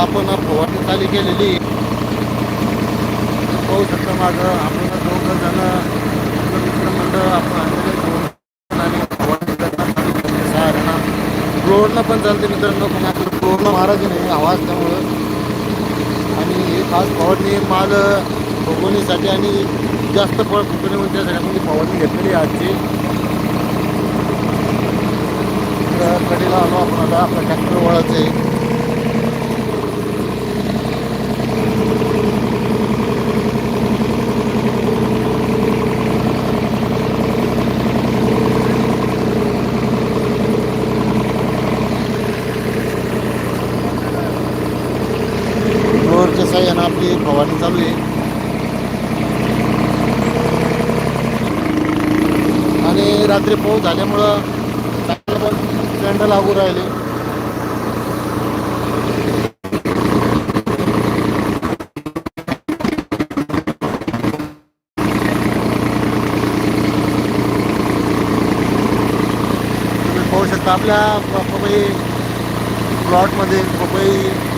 आपण फवारणी चालू केलेली पाहू शकता माझं आपण दोघं जण मित्रमंडळ आपण आणि फवारणी करणार चालू केली सहाऱ्याना ड्रोननं पण चालते मित्रांनो पण आपलं ड्रोननं महाराज नाही आवाज त्यामुळं. आणि हे खास फवारणी माल फुगवणीसाठी आणि जास्त फळ फुगवणे म्हणजे त्यासाठी फवारणी घेतलेली आजची. कडेला आलो आपण आता आपलं ट्रॅक्टर वळायचं आहे आता यांना आपली फवारणी चालू आहे. आणि रात्री पाऊस झाल्यामुळं चांगलं पण स्टँड लागू राहिले. तुम्ही पाहू शकता आपल्या पपई प्लॉटमध्ये पपई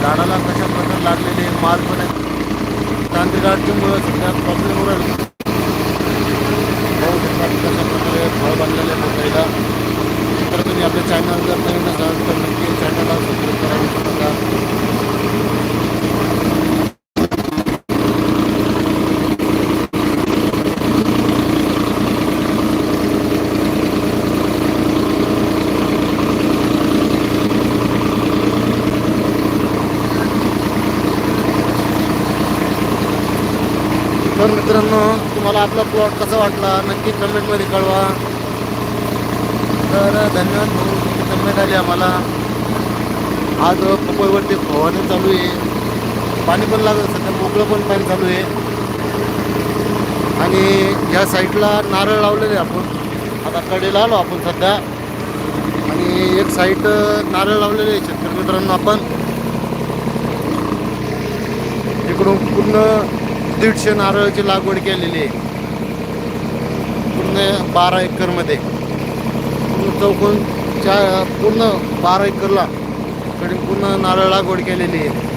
झाडाला कशा प्रकारे लागलेले माल पण आहेत. तांत्रिक अडचणीमुळे सध्या प्रॉब्लेम होऊ राहिले शकता कशा प्रकारे फळ बांधलेले पपईला तर तुम्ही आपल्या चॅनल जर नवीन असाल तर नक्की चॅनलला सबस्क्राईब करा विसरू नका तर मित्रांनो तुम्हाला आपला प्लॉट कसा वाटला? नक्की कमेंटमध्ये कळवा. तर धन्यवाद भाऊ कमेंट आली आम्हाला. आज पपईवरती फवारणी चालू आहे. पाणी पण लागत सध्या मोकळं पण पाणी चालू आहे. आणि या साईडला नारळ लावलेले आपण. आता कडेला आलो आपण सध्या. आणि एक साईड नारळ लावलेले आहे शेतकरी मित्रांनो आपण. इकडून पूर्ण दीडशे नारळाची लागवड केलेली आहे. पूर्ण बारा एकरमध्ये. पूर्ण चौकोन पूर्ण बारा एकरला कडे पूर्ण नारळ लागवड केलेली आहे.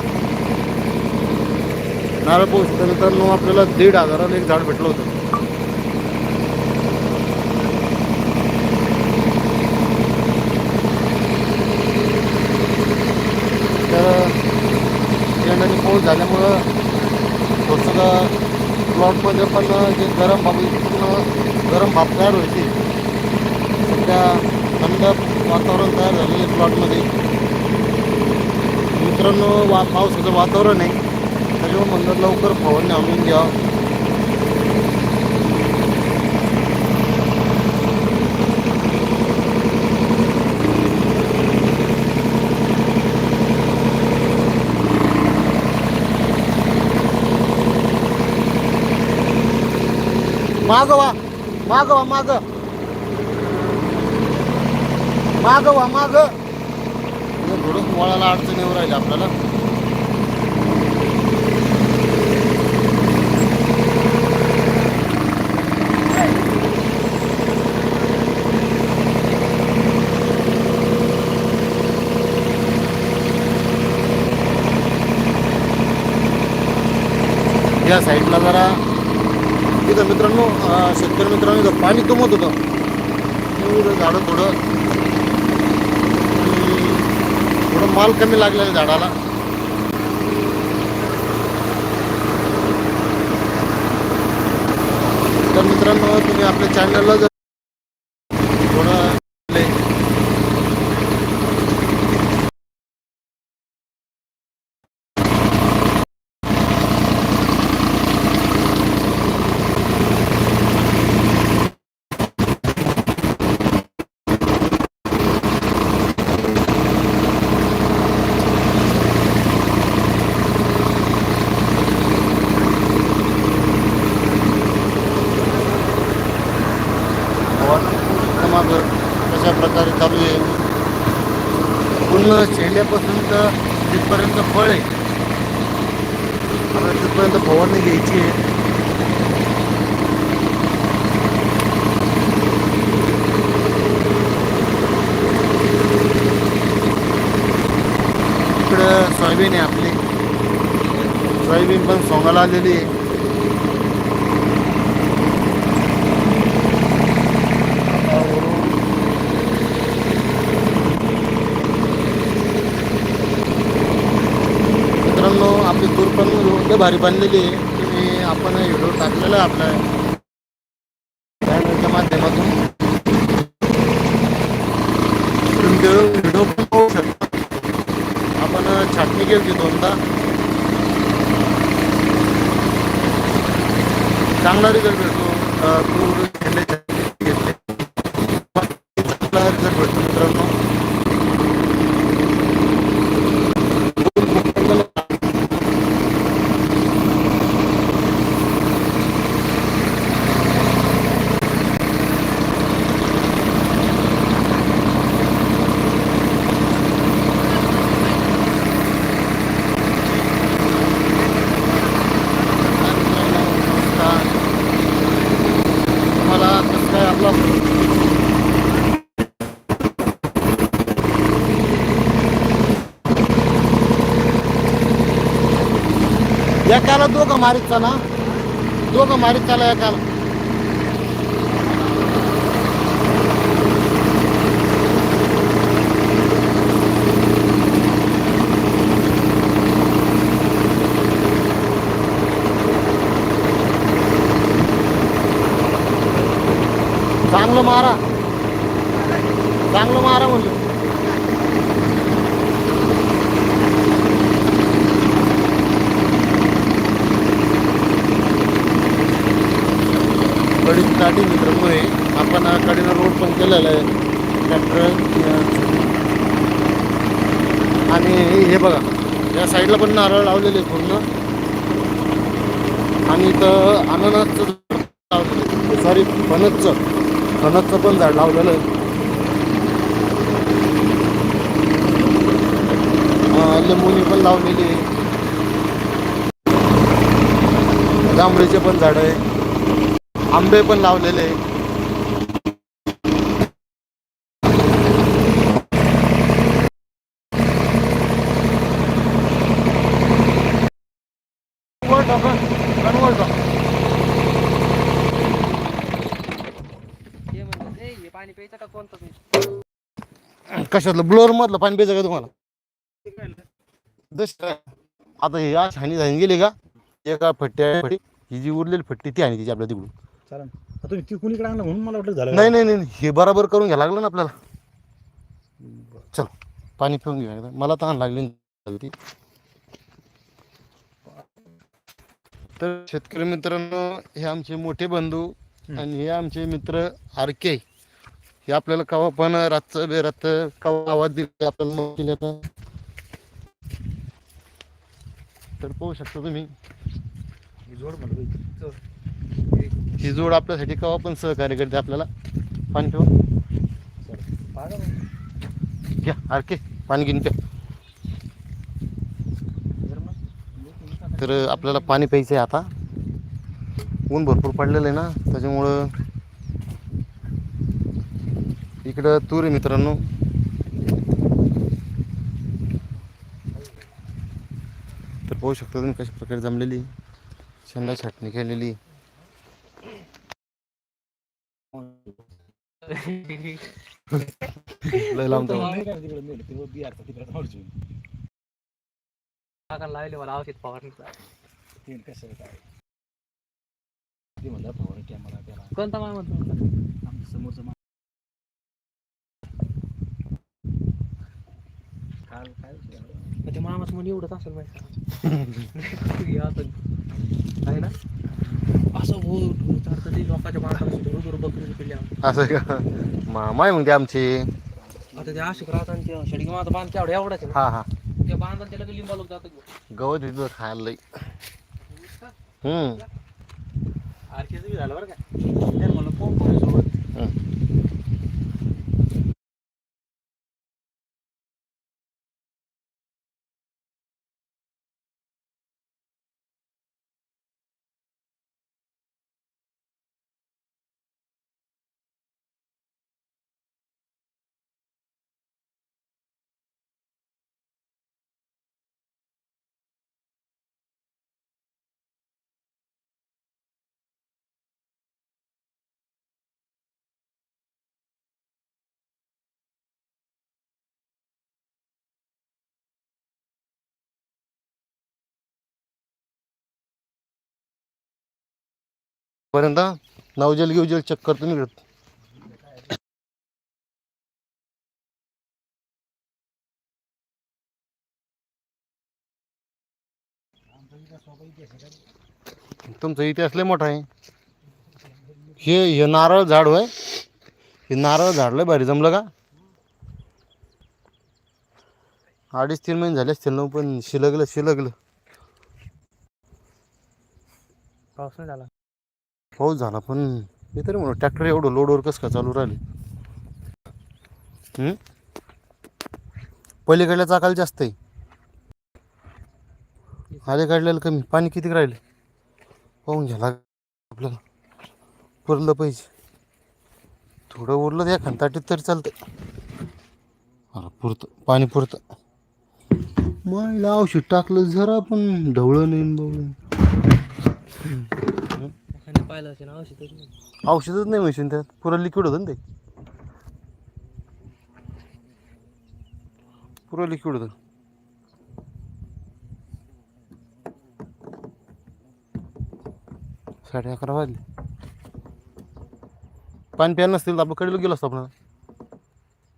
नारळ पाहू शकता मग आपल्याला दीड हजाराला एक झाड भेटलं होतं. तर यंदाने पाऊस झाल्यामुळं थोडंसं प्लॉटमध्ये पण जे गरम भाप गरम भाप तयार व्हायची. सध्या थंड वातावरण तयार झाले प्लॉटमध्ये. मित्रांनो वा पावसाचं वातावरण आहे. त्याच्यामुळे म्हणलं लवकर फवारणी आणून घ्या. मागवा मागवा माग मागवा माग. माग वा माग. थोडं वळाला अडचण येऊ राहिली आपल्याला. या साईडला जरा इथं मित्रांनो शेतकरी मित्रांनो इथं पाणी तुंबत होतं. पूर्ण झाडं थोडं थोडं माल कमी लागलेलं झाडाला. तर मित्रांनो तुम्ही आपल्या चॅनलला जर थोडं ले- मागं कशा प्रकारे चालू आहे पहिल्यापासून तर तिथपर्यंत फळ आहे. आता तिथपर्यंत फवारणी घ्यायची आहे. इकडं सोयाबीन आहे आपली. सोयाबीन पण सोंगाला आलेली आहे मित्रांनो आपली टूर पण भारी बनलेली आहे तुम्ही आपण व्हिडिओ टाकलेला आहे आपल्या चॅनलच्या माध्यमातून. तुम्ही व्हिडिओ पण पाहू शकता. आपण छाटणी केली होती दोनदा चांगला रिझल्ट भेटतो. तूर शेंडे छाटणी घेतली. चांगला रिझल्ट भेटतो मित्रांनो नमस्कार. तुम्हाला कसं काय आपला एकाला दोघं मारीत चला दोघं मारीत चला एकाला चांगलं मारा चांगलं मारा म्हणलं कडी स्टार्टिंग मित्रांनो आहे आपण कडीला रोड पण केलेला आहे. ट्रॅक्टर आणि हे बघा या साईडला पण नारळ लावलेले आहे पूर्ण. आणि इथं अननसचं सॉरी फणसचं. फणसचं पण झाड लावलेलं आहे. अं, पण लावलेली आहे. जांभळीचे पण झाड आहे. आंबे पण लावलेले आहे वर टाका, पण वर टाका. हे म्हणलं, "ए, हे पाणी प्यायचं का कोणतं तुम्ही कशातलं? ब्लोअर मधलं पाणी प्यायचं का तुम्हाला? आता हे आज हानी झाली. गेली का? एका फट्ट्या फटी ही जी उरलेली फट्टी ती आणि तिची आपल्या तिकडून. चालेल. आता तुम्ही ती कुणीकडे आणलं म्हणून मला वाटलं झालं. नाही नाही नाही हे बराबर करून घ्यायला लागलं ना आपल्याला. चल पाणी पिऊन घेऊया एकदा. मला तहान लागली होती तर शेतकरी मित्रांनो हे आमचे मोठे बंधू आणि हे आमचे मित्र आर के. हे आपल्याला कवा पण रातचं बेरात कवा आवाज दिला आपल्याला तर पाहू शकता तुम्ही. ही जोड आपल्यासाठी कवा पण सहकार्य करते आपल्याला. पाणी पिऊन घ्या आर के पाणी घेऊन प्या तर आपल्याला पाणी प्यायचं आहे आता. ऊन भरपूर पडलेलं आहे ना त्याच्यामुळं इकडं तूर आहे मित्रांनो. तर पाहू शकता तुम्ही कशा प्रकारे जमलेली. शेंडा छाटणी केलेली. लावले मला औषध फवारणीचा. कोणता माल म्हणतो? समोरचा काल काय ते मामाच एवढंच असेल माहिती असं आहे ना? असं हो ते लोकांच्या माणसाला बकरी असं का? मामा आहे मग ते आमचे. आता ते आशिक राहतात ते शेडगी माझा बांध एवढाच हा हा. त्याला लिंबा लोक जातं गवत खायला लई. हम्म. आरकेचं झालं बरं का? पर्यंत नवजल गिवजल चेक करतो मी तुमचा इतिहास लय मोठा आहे. हे हे नारळ झाड होय. हे नारळ झाड लय भारी जमलं का? अडीच तीन महिने झाले असतील ना पण शिलगलं शिलगलं. पाऊस नाही झाला. पाऊस झाला पण हे तरी म्हणून ट्रॅक्टर एवढं लोडवर कसं का चालू राहिले? पलीकडल्या चाकाला जास्त आहे. अलीकडल्याला कमी. पाणी किती राहिले? पाहून घ्या लाग आपल्याला. पुरलं पाहिजे. थोडं उरलं त्या खंताटीत तरी चालतं अरे पुरतं. पाणी पुरतं. मग औषध टाकलं जरा पण ढवळं नाही न बवळं. पाहिलं असेल औषधच नाही. औषधच नाही मशीन त्यात. पुरं लिक्विड होतं ना ते. पुरं लिक्विड होतं. साडे अकरा वाजले. पाणी प्यायला नसतील तर आपण कडेला गेलो असतो आपण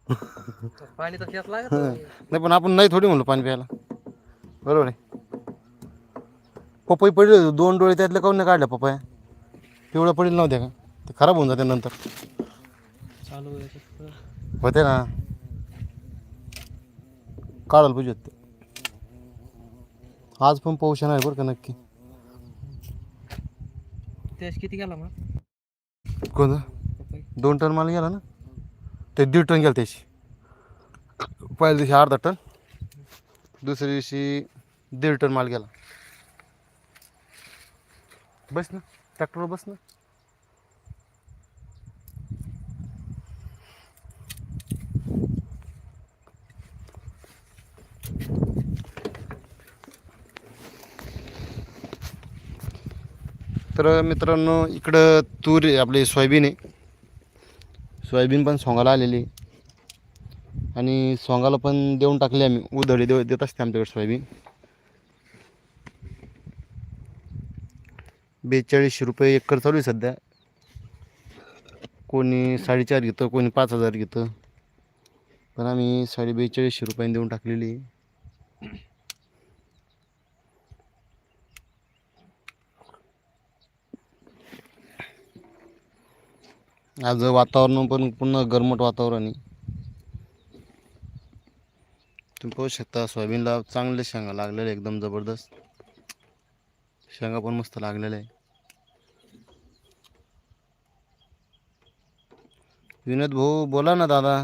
पाणी तर शेत लागत नाही. पण आपण नाही थोडी म्हणलो पाणी प्यायला. बरोबर आहे. पपई पडले होते, दोन डोळे त्यातले काऊन नाही काढल्या पपया? पिवळं पडेल नव्हत्या का? ते खराब होऊन जाते नंतर. चालू आहे. होते ना? काढायला पाहिजे होते. आज पण पाऊस येणार आहे बरं का नक्की. त्यास किती गेला मग? कोणतं पपई? दोन टन माल गेला ना? ते दीड टन गेला त्याची पहिल्या दिवशी अर्धा टन दुसऱ्या दिवशी दीड टन माल गेला. बस ना ट्रॅक्टरवर बस ना. तर मित्रांनो इकडं तूर आहे, आपले सोयाबीन आहे. सोयाबीन पण सोंगाला आलेली आणि सोंगाला पण देऊन टाकले आम्ही. उधळी देऊ देत असते आमच्याकडे सोयाबीन. बेचाळीसशे रुपये एकर चालू आहे सध्या. कोणी साडेचार घेतं कोणी पाच हजार घेतं. पण आम्ही साडे बेचाळीसशे रुपयांनी देऊन टाकलेली आज वातावरण पण पूर्ण गरमट वातावरण आहे. तुम्ही पाहू शकता सोयाबीनला चांगले शेंगा लागलेले एकदम जबरदस्त. शेंगा पण मस्त लागलेल्या आहे विनोद भाऊ बोला ना दादा.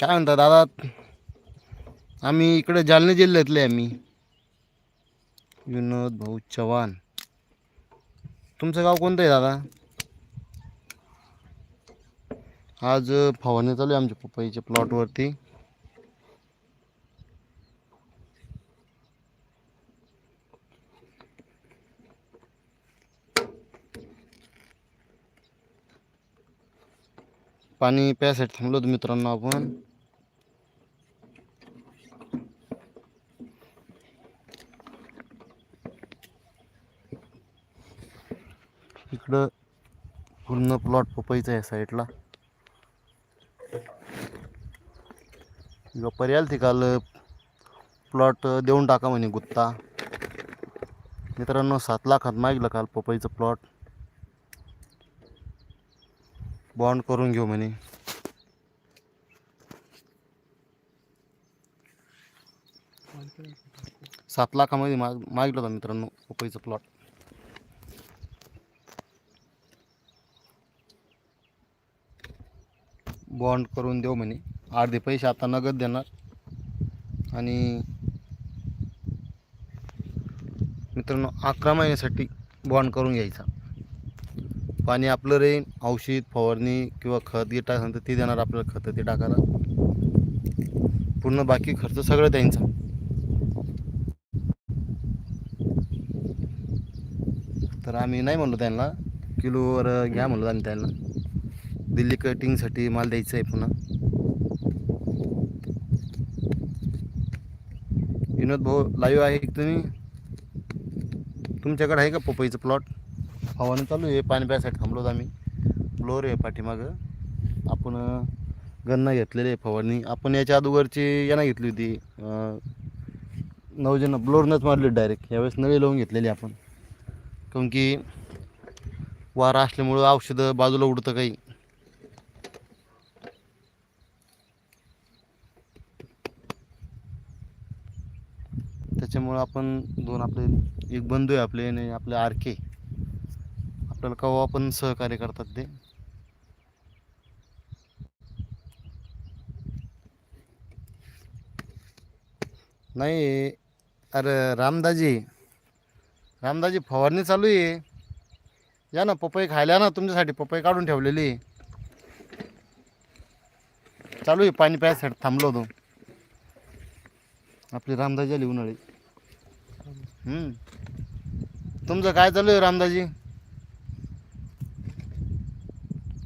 काय म्हणता दादा? आम्ही इकडे जालना जिल्ह्यातले आम्ही. विनोद भाऊ चव्हाण. तुमचं गाव कोणतं आहे दादा? आज फवारणी चालू आहे आमच्या पपईच्या प्लॉटवरती पाणी प्यासाठी थांबलो होतो मित्रांनो आपण. इकडं पूर्ण प्लॉट पपईचा आहे साईडला व्यापारी आले ते काल प्लॉट देऊन टाका म्हणे गुत्ता. मित्रांनो सात लाखात मागलं काल पपईचं प्लॉट बॉन्ड करून घेऊ म्हणे. सात लाखामध्ये माग मागितलं होता मित्रांनो पपईचं प्लॉट बॉन्ड करून देऊ म्हणे. अर्धे पैसे आता नगद देणार. आणि मित्रांनो अकरा महिन्यासाठी बॉन्ड करून घ्यायचा. पाणी आपलं राहील औषध फवारणी किंवा खत गिट असेल तर ते देणार आपल्याला खतं ते टाकायला. पूर्ण बाकी खर्च सगळं त्यांचा. तर आम्ही नाही म्हणलो त्यांना किलोवर घ्या म्हणलो आम्ही त्यांना. दिल्ली कटिंगसाठी माल द्यायचा आहे पुन्हा. विनोद भाऊ लाईव्ह आहे तुम्ही? तुमच्याकडे आहे का पपईचं प्लॉट हवानं चालू आहे पाणी प्यासाठी थांबलो होतो आम्ही. ब्लोअर आहे पाठीमागं. आपण गन्ना घेतलेली आहे फवारणी. आपण याच्या अगोदरची यांना घेतली होती अं, नवजण ब्लोअरनंच मारली डायरेक्ट यावेळेस नळी लावून घेतलेली आपण. काऊन की वारा असल्यामुळं औषधं बाजूला उडतं काही. त्याच्यामुळं आपण दोन आपले एक बंधू आहे आपले आणि आपले आरके. आपल्याला केव्हा पण सहकार्य करतात ते. नाही अरे रामदाजी रामदाजी फवारणी चालू आहे. या ना पपई खायला ना तुमच्यासाठी पपई काढून ठेवलेली आहे. चालू आहे पाणी प्यायसाठी थांबलो होतो. आपली रामदाजी आली उन्हाळी. तुमचं काय चालू आहे रामदाजी?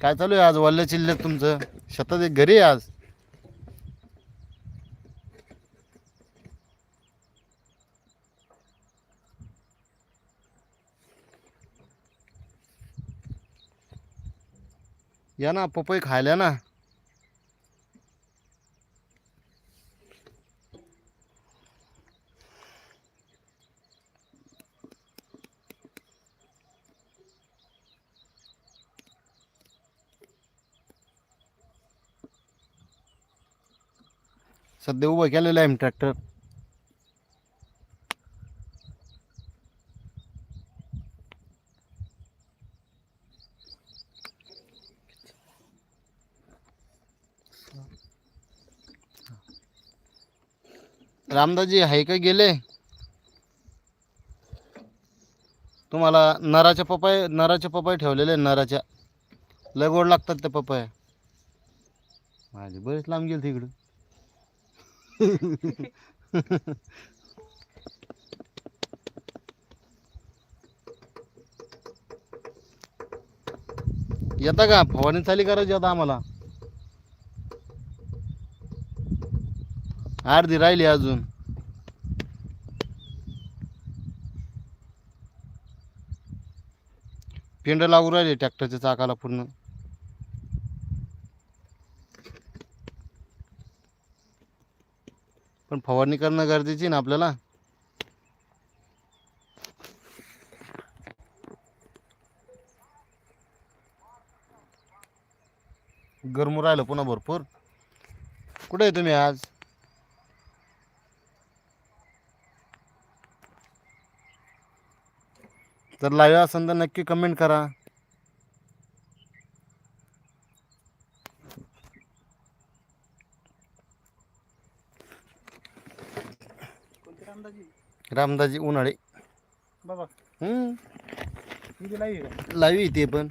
काय चालू आहे आज? वल्ल्या चिल्ल्यात तुमचं? शेतात एक घरी आहे आज? या ना पपई खायला ना. सध्या उभं केलेलं आहे ट्रॅक्टर रामदाजी आहे का गेले? तुम्हाला नराच्या पपाय नराच्या पपाय ठेवलेले नराच्या. लय गोड लागतात त्या पपाय माझे बरेच लांब गेले तिकडं येता का? फवारणी चाली करायची आता आम्हाला. अर्धी राहिली अजून. पेंड लागू राहिले ट्रॅक्टरच्या चाकाला पूर्ण. पण फवारणी करणं गरजेची आहे ना आपल्याला? गरम राहिलं पुन्हा भरपूर. कुठे आहे तुम्ही आज? जर लाईव्ह असेल तर नक्की कमेंट करा. रामदाजी उन्हाळे. बाबा. हम्म. लाईव्ह आहे ते पण.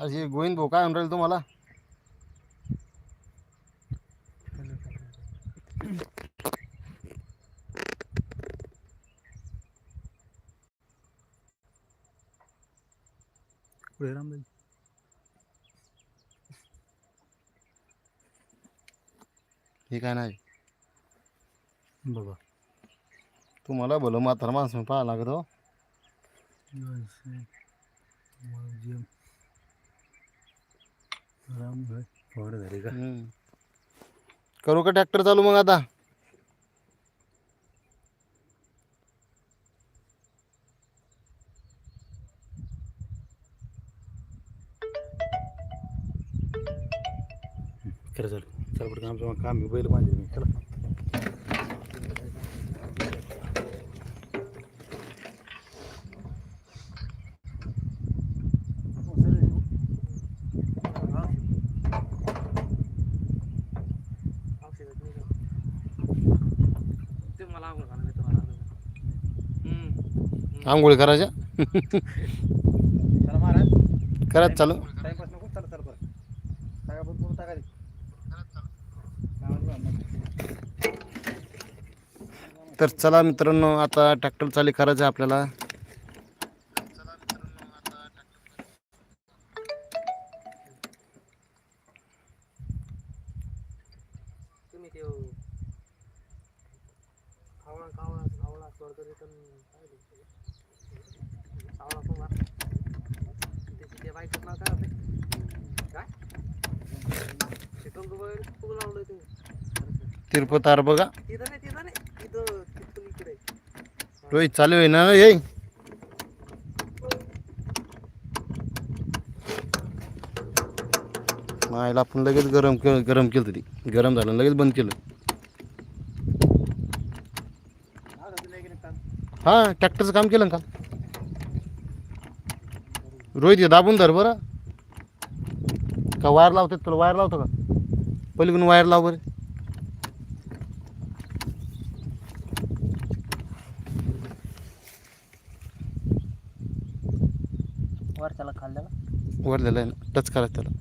असे गोविंद भाऊ काय म्हणून राहिले तुम्हाला पुढे रामदाजी हे काय नाही. बाबा तुम्हाला भलं म्हातारा माणसं पाहा लागत हो. झाली का? हम्म. करू का ट्रॅक्टर चालू मग आता? खरं चाल. चल पटकन आमचं काम आहे, बैल बांधले मी चला ते मला आवड घाला मी तुम्हाला हम्म. आंघोळी करायच्या चला महाराज करत चालू टाइमपास नको चला चला बरं टाका बंद करून टाका रे. तर चला मित्रांनो आता ट्रॅक्टर चालू करायचं आपल्याला. तुम्ही ते रोहित चालू आहे ना? ये. मायला आपण लगेच गरम के गरम केलं तरी. गरम झालं लगेच बंद केलं. हा ट्रॅक्टरचं काम केलं ना काल? रोहित हे दाबून धर बरं. का वायर लावतात तुला? वायर लावतो का? पलीकडून वायर लाव बरं. वाढलेला आहे ना टच करायचं त्याला.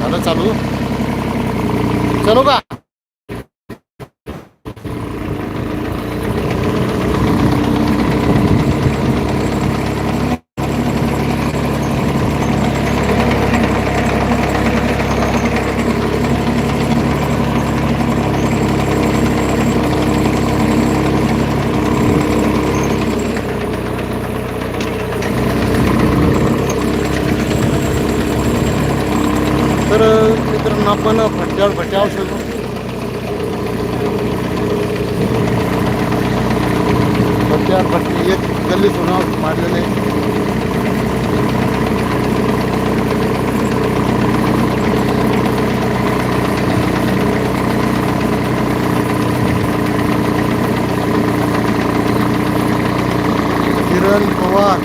झालं चालू? चलो का तर मित्रांनो आपण फटक्यावर फटक्या औषध भट्ट्यावर फटके एक गल्ली सोडून मारलेले किरण पवार.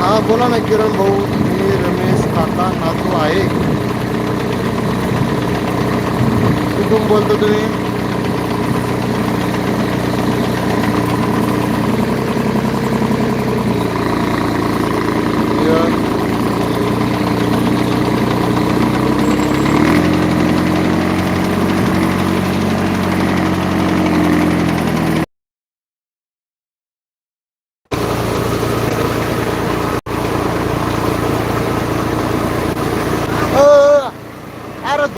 हा बोला ना किरण भाऊ. आहे. कुठून बोलतो तुम्ही?